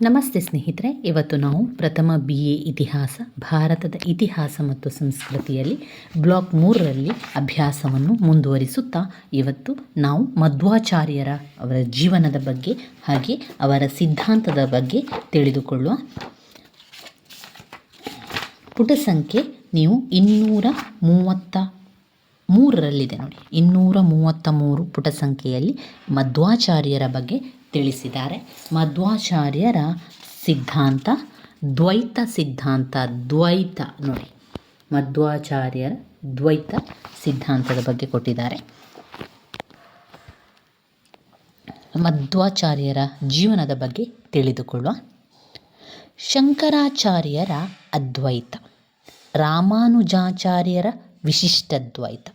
ನಮಸ್ತೆ ಸ್ನೇಹಿತರೆ, ಇವತ್ತು ನಾವು ಪ್ರಥಮ ಬಿ ಎ ಇತಿಹಾಸ, ಭಾರತದ ಇತಿಹಾಸ ಮತ್ತು ಸಂಸ್ಕೃತಿಯಲ್ಲಿ ಬ್ಲಾಕ್ ಮೂರರಲ್ಲಿ ಅಭ್ಯಾಸವನ್ನು ಮುಂದುವರಿಸುತ್ತಾ ಇವತ್ತು ನಾವು ಮಧ್ವಾಚಾರ್ಯರ ಅವರ ಜೀವನದ ಬಗ್ಗೆ ಹಾಗೆ ಅವರ ಸಿದ್ಧಾಂತದ ಬಗ್ಗೆ ತಿಳಿದುಕೊಳ್ಳುವ ಪುಟ ಸಂಖ್ಯೆ ನೀವು ಇನ್ನೂರ ಮೂವತ್ತ ಮೂರರಲ್ಲಿದೆ ನೋಡಿ, ಇನ್ನೂರ ಮೂವತ್ತ ಮೂರು ಪುಟ ಸಂಖ್ಯೆಯಲ್ಲಿ ಮಧ್ವಾಚಾರ್ಯರ ಬಗ್ಗೆ ತಿಳಿಸಿದ್ದಾರೆ. ಮಧ್ವಾಚಾರ್ಯರ ಸಿದ್ಧಾಂತ, ದ್ವೈತ ಸಿದ್ಧಾಂತ, ದ್ವೈತ ನೋಡಿ. ಮಧ್ವಾಚಾರ್ಯರ ದ್ವೈತ ಸಿದ್ಧಾಂತದ ಬಗ್ಗೆ ಕೊಟ್ಟಿದ್ದಾರೆ. ಮಧ್ವಾಚಾರ್ಯರ ಜೀವನದ ಬಗ್ಗೆ ತಿಳಿದುಕೊಳ್ಳುವ. ಶಂಕರಾಚಾರ್ಯರ ಅದ್ವೈತ, ರಾಮಾನುಜಾಚಾರ್ಯರ ವಿಶಿಷ್ಟ ದ್ವೈತ.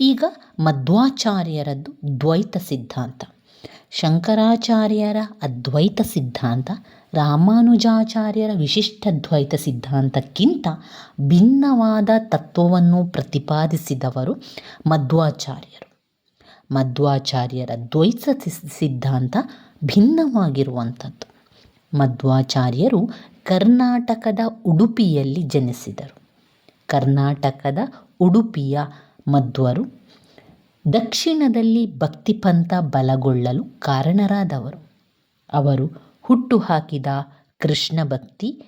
ಈಗ ಮಧ್ವಾಚಾರ್ಯರದ್ದು ದ್ವೈತ ಸಿದ್ಧಾಂತ. ಶಂಕರಾಚಾರ್ಯರ ಅದ್ವೈತ ಸಿದ್ಧಾಂತ, ರಾಮಾನುಜಾಚಾರ್ಯರ ವಿಶಿಷ್ಟದ್ವೈತ ಸಿದ್ಧಾಂತಕ್ಕಿಂತ ಭಿನ್ನವಾದ ತತ್ವವನ್ನು ಪ್ರತಿಪಾದಿಸಿದವರು ಮಧ್ವಾಚಾರ್ಯರು. ಮಧ್ವಾಚಾರ್ಯರ ದ್ವೈತ ಸಿದ್ಧಾಂತ ಭಿನ್ನವಾಗಿರುವಂಥದ್ದು. ಮಧ್ವಾಚಾರ್ಯರು ಕರ್ನಾಟಕದ ಉಡುಪಿಯಲ್ಲಿ ಜನಿಸಿದರು. ಕರ್ನಾಟಕದ ಉಡುಪಿಯ ಮಧ್ವರು ದಕ್ಷಿಣದಲ್ಲಿ ಭಕ್ತಿಪಂಥ ಬಲಗೊಳ್ಳಲು ಕಾರಣರಾದವರು. ಅವರು ಹುಟ್ಟು ಹಾಕಿದ ಕೃಷ್ಣ ಭಕ್ತಿ,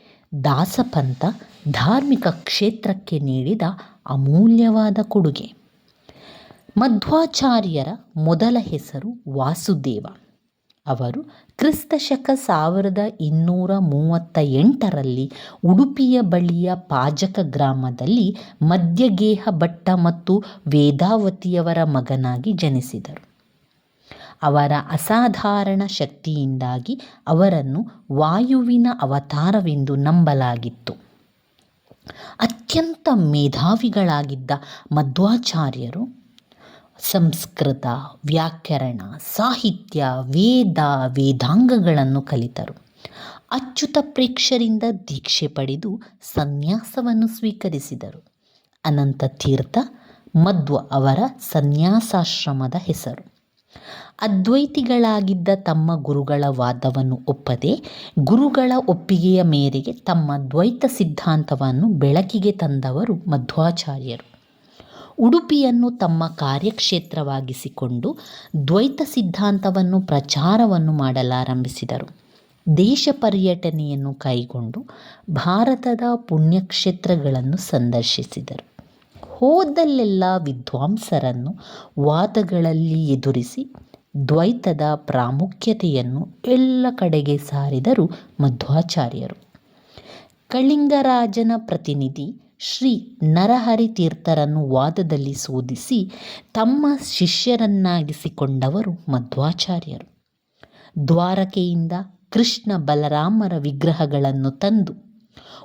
ದಾಸಪಂಥ, ಧಾರ್ಮಿಕ ಕ್ಷೇತ್ರಕ್ಕೆ ನೀಡಿದ ಅಮೂಲ್ಯವಾದ ಕೊಡುಗೆ. ಮಧ್ವಾಚಾರ್ಯರ ಮೊದಲ ಹೆಸರು ವಾಸುದೇವ. ಅವರು ಕ್ರಿಸ್ತಶಕ ಸಾವಿರದ ಇನ್ನೂರ ಮೂವತ್ತ ಎಂಟರಲ್ಲಿ ಉಡುಪಿಯ ಬಳಿಯ ಪಾಜಕ ಗ್ರಾಮದಲ್ಲಿ ಮಧ್ಯಗೇಹ ಭಟ್ಟ ಮತ್ತು ವೇದಾವತಿಯವರ ಮಗನಾಗಿ ಜನಿಸಿದರು. ಅವರ ಅಸಾಧಾರಣ ಶಕ್ತಿಯಿಂದಾಗಿ ಅವರನ್ನು ವಾಯುವಿನ ಅವತಾರವೆಂದು ನಂಬಲಾಗಿತ್ತು. ಅತ್ಯಂತ ಮೇಧಾವಿಗಳಾಗಿದ್ದ ಮಧ್ವಾಚಾರ್ಯರು ಸಂಸ್ಕೃತ, ವ್ಯಾಕರಣ, ಸಾಹಿತ್ಯ, ವೇದ, ವೇದಾಂಗಗಳನ್ನು ಕಲಿತರು. ಅಚ್ಯುತ ಪ್ರೇಕ್ಷರಿಂದ ದೀಕ್ಷೆ ಪಡೆದು ಸನ್ಯಾಸವನ್ನು ಸ್ವೀಕರಿಸಿದರು. ಅನಂತ ತೀರ್ಥ, ಮಧ್ವ ಅವರ ಸನ್ಯಾಸಾಶ್ರಮದ ಹೆಸರು. ಅದ್ವೈತಿಗಳಾಗಿದ್ದ ತಮ್ಮ ಗುರುಗಳ ವಾದವನ್ನು ಒಪ್ಪದೆ, ಗುರುಗಳ ಒಪ್ಪಿಗೆಯ ಮೇರೆಗೆ ತಮ್ಮ ದ್ವೈತ ಸಿದ್ಧಾಂತವನ್ನು ಬೆಳಕಿಗೆ ತಂದವರು ಮಧ್ವಾಚಾರ್ಯರು. ಉಡುಪಿಯನ್ನು ತಮ್ಮ ಕಾರ್ಯಕ್ಷೇತ್ರವಾಗಿಸಿಕೊಂಡು ದ್ವೈತ ಸಿದ್ಧಾಂತವನ್ನು, ಪ್ರಚಾರವನ್ನು ಮಾಡಲಾರಂಭಿಸಿದರು. ದೇಶ ಪರ್ಯಟನೆಯನ್ನು ಕೈಗೊಂಡು ಭಾರತದ ಪುಣ್ಯಕ್ಷೇತ್ರಗಳನ್ನು ಸಂದರ್ಶಿಸಿದರು. ಹೋದಲ್ಲೆಲ್ಲ ವಿದ್ವಾಂಸರನ್ನು ವಾದಗಳಲ್ಲಿ ಎದುರಿಸಿ ದ್ವೈತದ ಪ್ರಾಮುಖ್ಯತೆಯನ್ನು ಎಲ್ಲ ಕಡೆಗೆ ಸಾರಿದರು ಮಧ್ವಾಚಾರ್ಯರು. ಕಳಿಂಗರಾಜನ ಪ್ರತಿನಿಧಿ ಶ್ರೀ ನರಹರಿ ತೀರ್ಥರನ್ನು ವಾದದಲ್ಲಿ ಸೋದಿಸಿ ತಮ್ಮ ಶಿಷ್ಯರನ್ನಾಗಿಸಿಕೊಂಡವರು ಮಧ್ವಾಚಾರ್ಯರು. ದ್ವಾರಕೆಯಿಂದ ಕೃಷ್ಣ ಬಲರಾಮರ ವಿಗ್ರಹಗಳನ್ನು ತಂದು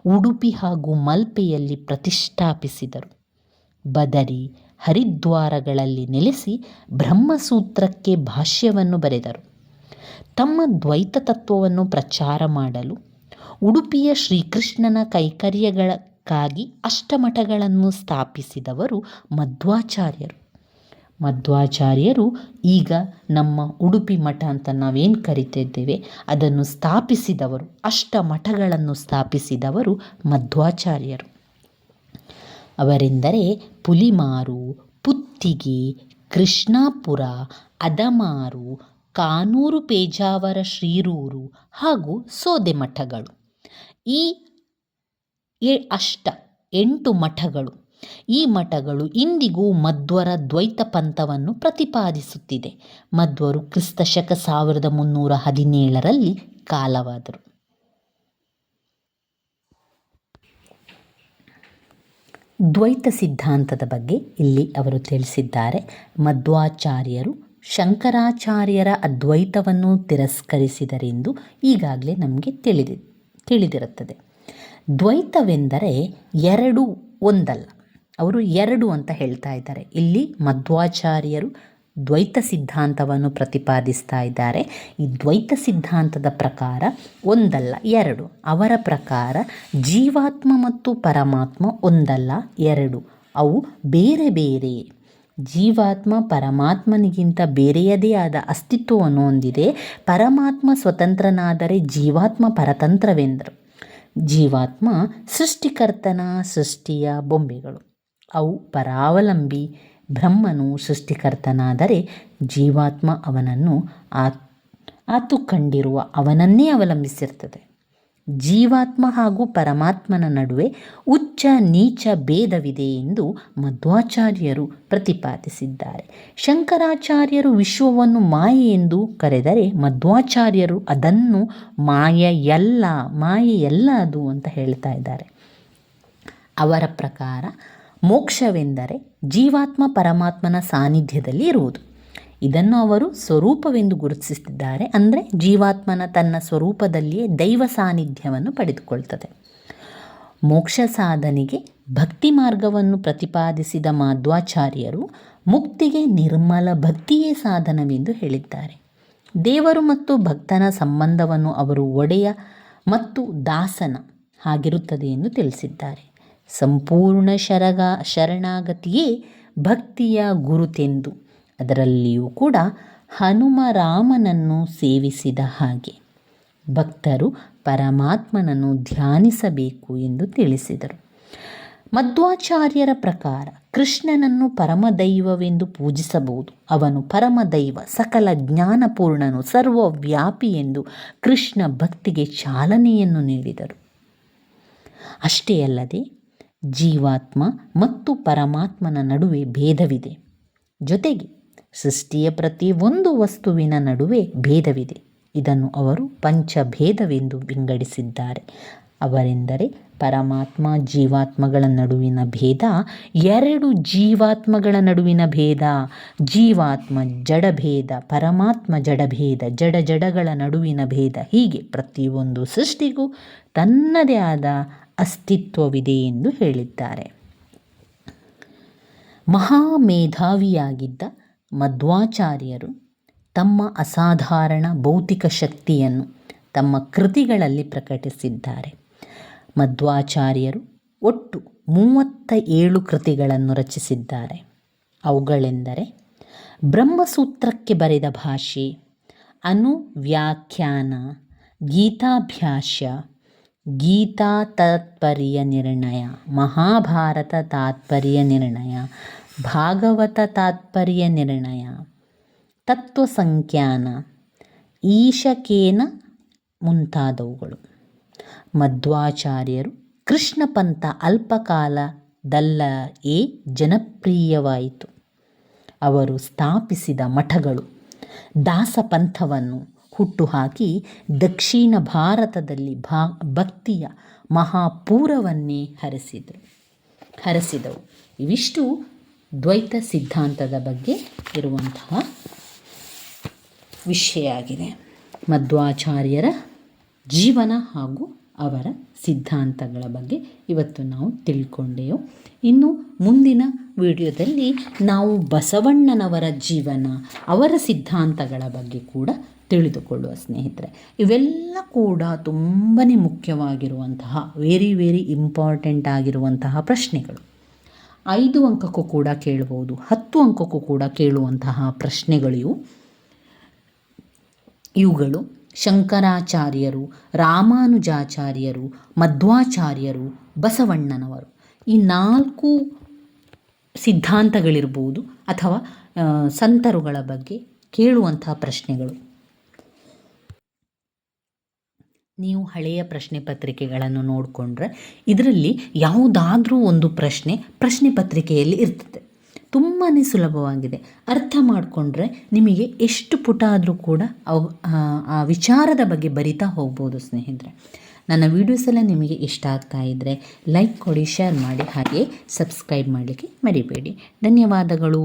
ಉಡುಪಿ ಹಾಗೂ ಮಲ್ಪೆಯಲ್ಲಿ ಪ್ರತಿಷ್ಠಾಪಿಸಿದರು. ಬದರಿ ಹರಿದ್ವಾರಗಳಲ್ಲಿ ನೆಲೆಸಿ ಬ್ರಹ್ಮಸೂತ್ರಕ್ಕೆ ಭಾಷ್ಯವನ್ನು ಬರೆದರು. ತಮ್ಮ ದ್ವೈತ ತತ್ವವನ್ನು ಪ್ರಚಾರ ಮಾಡಲು ಉಡುಪಿಯ ಶ್ರೀಕೃಷ್ಣನ ಕೈಕರ್ಯಗಳಕ್ಕಾಗಿ ಅಷ್ಟಮಠಗಳನ್ನು ಸ್ಥಾಪಿಸಿದವರು ಮಧ್ವಾಚಾರ್ಯರು. ಮಧ್ವಾಚಾರ್ಯರು ಈಗ ನಮ್ಮ ಉಡುಪಿ ಮಠ ಅಂತ ನಾವೇನು ಕರಿತಿದ್ದೇವೆ, ಅದನ್ನು ಸ್ಥಾಪಿಸಿದವರು, ಅಷ್ಟಮಠಗಳನ್ನು ಸ್ಥಾಪಿಸಿದವರು ಮಧ್ವಾಚಾರ್ಯರು. ಅವರೆಂದರೆ ಪುಲಿಮಾರು, ಪುತ್ತಿಗೆ, ಕೃಷ್ಣಾಪುರ, ಅದಮಾರು, ಕಾನೂರು ಪೇಜಾವರ ಶ್ರೀರೂರು ಹಾಗೂ ಸೋದೆ ಮಠಗಳು. ಈ ಅಷ್ಟ, ಎಂಟು ಮಠಗಳು. ಈ ಮಠಗಳು ಇಂದಿಗೂ ಮಧ್ವರ ದ್ವೈತ ಪಂಥವನ್ನು ಪ್ರತಿಪಾದಿಸುತ್ತಿದೆ. ಮಧ್ವರು ಕ್ರಿಸ್ತಶಕ ಸಾವಿರದ ಮುನ್ನೂರ ಹದಿನೇಳರಲ್ಲಿ ಕಾಲವಾದರು. ದ್ವೈತ ಸಿದ್ಧಾಂತದ ಬಗ್ಗೆ ಇಲ್ಲಿ ಅವರು ತಿಳಿಸಿದ್ದಾರೆ. ಮಧ್ವಾಚಾರ್ಯರು ಶಂಕರಾಚಾರ್ಯರ ಅದ್ವೈತವನ್ನು ತಿರಸ್ಕರಿಸಿದರೆಂದು ಈಗಾಗಲೇ ನಮಗೆ ತಿಳಿದಿ, ತಿಳಿದಿರುತ್ತದೆ. ದ್ವೈತವೆಂದರೆ ಎರಡು ಒಂದಲ್ಲ. ಅವರು ಎರಡು ಅಂತ ಹೇಳ್ತಾ ಇದ್ದಾರೆ. ಇಲ್ಲಿ ಮಧ್ವಾಚಾರ್ಯರು ದ್ವೈತ ಸಿದ್ಧಾಂತವನ್ನು ಪ್ರತಿಪಾದಿಸ್ತಾ ಇದ್ದಾರೆ. ಈ ದ್ವೈತ ಸಿದ್ಧಾಂತದ ಪ್ರಕಾರ ಒಂದಲ್ಲ, ಎರಡು. ಅವರ ಪ್ರಕಾರ ಜೀವಾತ್ಮ ಮತ್ತು ಪರಮಾತ್ಮ ಒಂದಲ್ಲ, ಎರಡು. ಅವು ಬೇರೆ ಬೇರೆ. ಜೀವಾತ್ಮ ಪರಮಾತ್ಮನಿಗಿಂತ ಬೇರೆಯದೇ ಆದ ಅಸ್ತಿತ್ವವನ್ನು ಹೊಂದಿದೆ. ಪರಮಾತ್ಮ ಸ್ವತಂತ್ರನಾದರೆ ಜೀವಾತ್ಮ ಪರತಂತ್ರವೆಂದರು. ಜೀವಾತ್ಮ ಸೃಷ್ಟಿಕರ್ತನ ಸೃಷ್ಟಿಯ ಬೊಂಬೆಗಳು. ಅವು ಪರಾವಲಂಬಿ ಬ್ರಹ್ಮನು ಸೃಷ್ಟಿಕರ್ತನಾದರೆ ಜೀವಾತ್ಮ ಅವನನ್ನು ಆತ್ ಆತು ಕಂಡಿರುವ ಅವನನ್ನೇ ಅವಲಂಬಿಸಿರ್ತದೆ. ಜೀವಾತ್ಮ ಹಾಗೂ ಪರಮಾತ್ಮನ ನಡುವೆ ಉಚ್ಚ ನೀಚ ಭೇದವಿದೆ ಎಂದು ಮಧ್ವಾಚಾರ್ಯರು ಪ್ರತಿಪಾದಿಸಿದ್ದಾರೆ. ಶಂಕರಾಚಾರ್ಯರು ವಿಶ್ವವನ್ನು ಮಾಯೆ ಎಂದು ಕರೆದರೆ ಮಧ್ವಾಚಾರ್ಯರು ಅದನ್ನು ಮಾಯೆಯಲ್ಲ ಮಾಯೆಯಲ್ಲ ಅದು ಅಂತ ಹೇಳ್ತಾ ಇದ್ದಾರೆ. ಅವರ ಪ್ರಕಾರ ಮೋಕ್ಷವೆಂದರೆ ಜೀವಾತ್ಮ ಪರಮಾತ್ಮನ ಸಾನ್ನಿಧ್ಯದಲ್ಲಿ ಇರುವುದು. ಇದನ್ನು ಅವರು ಸ್ವರೂಪವೆಂದು ಗುರುತಿಸುತ್ತಿದ್ದಾರೆ. ಅಂದರೆ ಜೀವಾತ್ಮನ ತನ್ನ ಸ್ವರೂಪದಲ್ಲಿಯೇ ದೈವ ಸಾನ್ನಿಧ್ಯವನ್ನು ಪಡೆದುಕೊಳ್ತದೆ. ಮೋಕ್ಷ ಸಾಧನೆಗೆ ಭಕ್ತಿ ಮಾರ್ಗವನ್ನು ಪ್ರತಿಪಾದಿಸಿದ ಮಾಧ್ವಾಚಾರ್ಯರು ಮುಕ್ತಿಗೆ ನಿರ್ಮಲ ಭಕ್ತಿಯೇ ಸಾಧನವೆಂದು ಹೇಳಿದ್ದಾರೆ. ದೇವರು ಮತ್ತು ಭಕ್ತನ ಸಂಬಂಧವನ್ನು ಅವರು ಒಡೆಯ ಮತ್ತು ದಾಸನ ಆಗಿರುತ್ತದೆ ಎಂದು ತಿಳಿಸಿದ್ದಾರೆ. ಸಂಪೂರ್ಣ ಶರಗ ಶರಣಾಗತಿಯೇ ಭಕ್ತಿಯ ಗುರುತೆಂದು ಅದರಲ್ಲಿಯೂ ಕೂಡ ಹನುಮರಾಮನನ್ನು ಸೇವಿಸಿದ ಹಾಗೆ. ಭಕ್ತರು ಪರಮಾತ್ಮನನ್ನು ಧ್ಯಾನಿಸಬೇಕು ಎಂದು ತಿಳಿಸಿದರು. ಮಧ್ವಾಚಾರ್ಯರ ಪ್ರಕಾರ ಕೃಷ್ಣನನ್ನು ಪರಮದೈವವೆಂದು ಪೂಜಿಸಬಹುದು. ಅವನು ಪರಮದೈವ, ಸಕಲ ಜ್ಞಾನಪೂರ್ಣನು, ಸರ್ವವ್ಯಾಪಿ ಎಂದು ಕೃಷ್ಣ ಭಕ್ತಿಗೆ ಚಾಲನೆಯನ್ನು ನೀಡಿದರು. ಅಷ್ಟೇ ಅಲ್ಲದೆ ಜೀವಾತ್ಮ ಮತ್ತು ಪರಮಾತ್ಮನ ನಡುವೆ ಭೇದವಿದೆ. ಜೊತೆಗೆ ಸೃಷ್ಟಿಯ ಪ್ರತಿಯೊಂದು ವಸ್ತುವಿನ ನಡುವೆ ಭೇದವಿದೆ. ಇದನ್ನು ಅವರು ಪಂಚಭೇದವೆಂದು ವಿಂಗಡಿಸಿದ್ದಾರೆ. ಅವರೆಂದರೆ ಪರಮಾತ್ಮ, ಜೀವಾತ್ಮಗಳ ನಡುವಿನ ಭೇದ, ಎರಡು ಜೀವಾತ್ಮಗಳ ನಡುವಿನ ಭೇದ, ಜೀವಾತ್ಮ ಜಡಭೇದ ಪರಮಾತ್ಮ ಜಡಭೇದ ಜಡ ಜಡಗಳ ನಡುವಿನ ಭೇದ. ಹೀಗೆ ಪ್ರತಿಯೊಂದು ಸೃಷ್ಟಿಗೂ ತನ್ನದೇ ಆದ ಅಸ್ತಿತ್ವವಿದೆ ಎಂದು ಹೇಳಿದ್ದಾರೆ. ಮಹಾಮೇಧಾವಿಯಾಗಿದ್ದ ಮಧ್ವಾಚಾರ್ಯರು ತಮ್ಮ ಅಸಾಧಾರಣ ಭೌತಿಕ ಶಕ್ತಿಯನ್ನು ತಮ್ಮ ಕೃತಿಗಳಲ್ಲಿ ಪ್ರಕಟಿಸಿದ್ದಾರೆ. ಮಧ್ವಾಚಾರ್ಯರು ಒಟ್ಟು ಮೂವತ್ತ ಏಳು ಕೃತಿಗಳನ್ನು ರಚಿಸಿದ್ದಾರೆ. ಅವುಗಳೆಂದರೆ ಬ್ರಹ್ಮಸೂತ್ರಕ್ಕೆ ಬರೆದ ಭಾಷೆ, ಅನುವ್ಯಾಖ್ಯಾನ, ಗೀತಾಭ್ಯಾಸ ಗೀತಾ ತಾತ್ಪರ್ಯ ನಿರ್ಣಯ, ಮಹಾಭಾರತ ತಾತ್ಪರ್ಯ ನಿರ್ಣಯ ಭಾಗವತ ತಾತ್ಪರ್ಯ ನಿರ್ಣಯ. ತತ್ವ ಸಂಖ್ಯಾನ ಈಶಕೇನ ಮುಂತಾದವುಗಳು. ಮಧ್ವಾಚಾರ್ಯರು ಕೃಷ್ಣ ಪಂಥ ಅಲ್ಪಕಾಲದಲ್ಲೇ ಜನಪ್ರಿಯವಾಯಿತು. ಅವರು ಸ್ಥಾಪಿಸಿದ ಮಠಗಳು. ದಾಸ ಪಂಥವನ್ನು ಹುಟ್ಟುಹಾಕಿ ದಕ್ಷಿಣ ಭಾರತದಲ್ಲಿ ಭಾ ಭಕ್ತಿಯ ಮಹಾಪೂರವನ್ನೇ ಹರಿಸಿದರು. ಹರಿಸಿದವು. ಇವಿಷ್ಟು ದ್ವೈತ ಸಿದ್ಧಾಂತದ ಬಗ್ಗೆ ಇರುವಂತಹ ವಿಷಯ ಆಗಿದೆ. ಮಧ್ವಾಚಾರ್ಯರ ಜೀವನ ಹಾಗೂ ಅವರ ಸಿದ್ಧಾಂತಗಳ ಬಗ್ಗೆ ಇವತ್ತು ನಾವು ತಿಳ್ಕೊಂಡೆವು. ಇನ್ನು ಮುಂದಿನ ವಿಡಿಯೋದಲ್ಲಿ ನಾವು ಬಸವಣ್ಣನವರ ಜೀವನ, ಅವರ ಸಿದ್ಧಾಂತಗಳ ಬಗ್ಗೆ ಕೂಡ ತಿಳಿದುಕೊಳ್ಳುವ ಸ್ನೇಹಿತರೆ. ಇವೆಲ್ಲ ಕೂಡ ತುಂಬಾ ಮುಖ್ಯವಾಗಿರುವಂತಹ ವೆರಿ ವೆರಿ ಇಂಪಾರ್ಟೆಂಟ್ ಆಗಿರುವಂತಹ ಪ್ರಶ್ನೆಗಳು. ಐದು ಅಂಕಕ್ಕೂ ಕೂಡ ಕೇಳಬಹುದು ಹತ್ತು ಅಂಕಕ್ಕೂ ಕೂಡ ಕೇಳುವಂತಹ ಪ್ರಶ್ನೆಗಳಿವು. ಇವು ಇವುಗಳು ಶಂಕರಾಚಾರ್ಯರು, ರಾಮಾನುಜಾಚಾರ್ಯರು, ಮಧ್ವಾಚಾರ್ಯರು, ಬಸವಣ್ಣನವರು. ಈ ನಾಲ್ಕು ಸಿದ್ಧಾಂತಗಳಿರ್ಬೋದು ಅಥವಾ ಸಂತರುಗಳ ಬಗ್ಗೆ ಕೇಳುವಂತಹ ಪ್ರಶ್ನೆಗಳು. ನೀವು ಹಳೆಯ ಪ್ರಶ್ನೆ ಪತ್ರಿಕೆಗಳನ್ನು ನೋಡಿಕೊಂಡ್ರೆ ಇದರಲ್ಲಿ ಯಾವುದಾದ್ರೂ ಒಂದು ಪ್ರಶ್ನೆ ಪ್ರಶ್ನೆ ಪತ್ರಿಕೆಯಲ್ಲಿ ಇರ್ತದೆ. ತುಂಬಾ ಸುಲಭವಾಗಿದೆ. ಅರ್ಥ ಮಾಡಿಕೊಂಡ್ರೆ ನಿಮಗೆ ಎಷ್ಟು ಪುಟ ಆದರೂ ಕೂಡ ಅವು, ಆ ವಿಚಾರದ ಬಗ್ಗೆ ಬರಿತಾ ಹೋಗ್ಬೋದು ಸ್ನೇಹಿತರೆ. ನನ್ನ ವೀಡಿಯೋಸ್ ಎಲ್ಲ ನಿಮಗೆ ಇಷ್ಟ ಆಗ್ತಾ ಇದ್ದರೆ ಲೈಕ್ ಕೊಡಿ ಶೇರ್ ಮಾಡಿ, ಹಾಗೆ ಸಬ್ಸ್ಕ್ರೈಬ್ ಮಾಡಲಿಕ್ಕೆ ಮರಿಬೇಡಿ. ಧನ್ಯವಾದಗಳು.